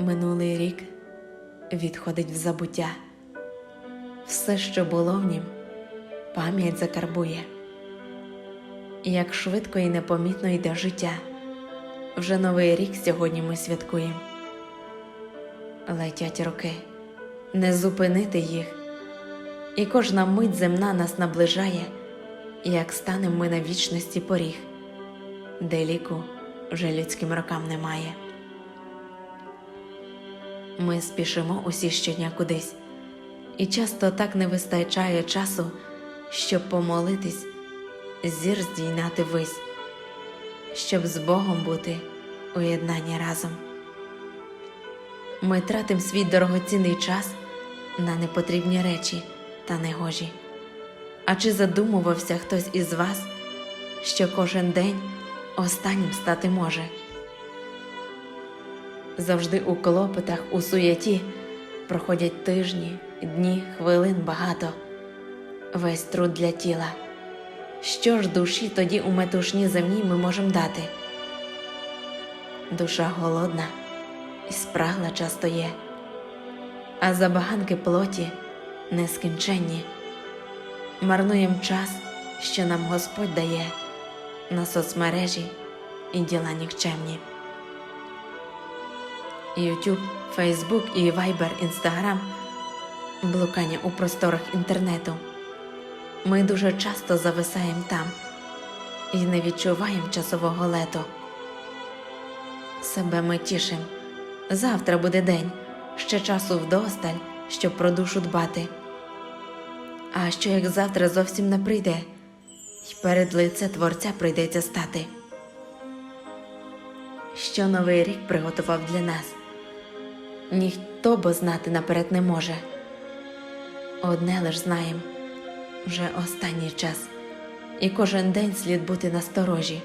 Минулий рік відходить в забуття. Все, що було в нім, пам'ять закарбує. Як швидко і непомітно йде життя. Вже новий рік сьогодні ми святкуємо. Летять роки, не зупинити їх, і кожна мить земна нас наближає, як станем ми на вічності поріг, де ліку вже людським рокам немає. Ми спішимо усі щодня кудись, і часто так не вистачає часу, щоб помолитись, зір здійняти вись, щоб з Богом бути у разом. Ми тратим свій дорогоцінний час на непотрібні речі та негожі. А чи задумувався хтось із вас, що кожен день останнім стати може? Завжди у клопотах, у суєті проходять тижні, дні, хвилин багато, весь труд для тіла. Що ж душі тоді у метушні земній ми можемо дати? Душа голодна і спрагла часто є, а забаганки плоті нескінченні. Марнуєм час, що нам Господь дає на соцмережі і діла нікчемні. YouTube, Facebook і Viber, Instagram, блукання у просторах інтернету. Ми дуже часто зависаємо там і не відчуваємо часового лету. Себе ми тішим. Завтра буде день, ще часу вдосталь, щоб про душу дбати. А що як завтра зовсім не прийде, й перед лице Творця прийдеться стати. Що новий рік приготував для нас, ніхто бо знати наперед не може. Одне лиш знаєм вже останній час, і кожен день слід бути насторожі.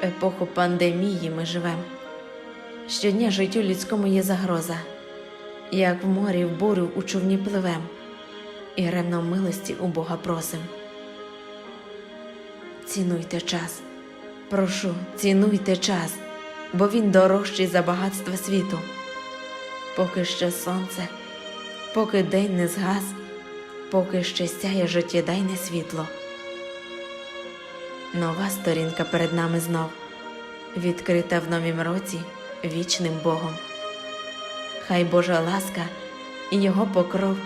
В епоху пандемії ми живемо. Щодня життю людському є загроза, як в морі в бурю у човні пливем, і ревно милості у Бога просим. Цінуйте час, прошу, цінуйте час, бо він дорожчий за багатство світу. Поки ще сонце, поки день не згас, поки ще сяє життєдайне світло. Нова сторінка перед нами знов, відкрита в новім році вічним Богом. Хай Божа ласка і Його покров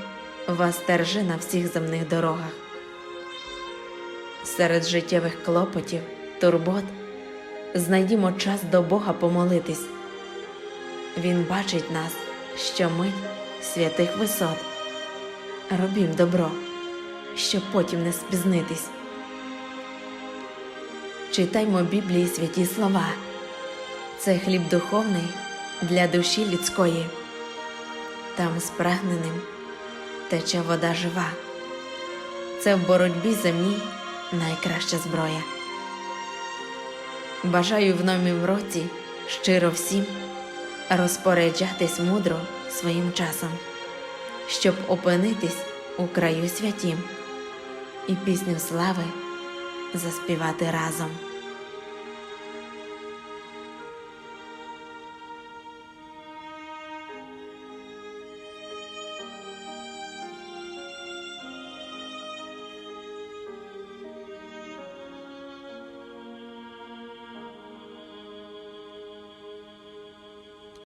вас держи на всіх земних дорогах. Серед життєвих клопотів, турбот знайдімо час до Бога помолитись. Він бачить нас, що ми святих висот. Робім добро, щоб потім не спізнитись. Читаймо Біблії святі слова. Це хліб духовний для душі людської. Там спрагненим тече вода жива. Це в боротьбі земній найкраща зброя. Бажаю в новім році щиро всім розпоряджатись мудро своїм часом, щоб опинитись у краю святім і пісню слави заспівати разом.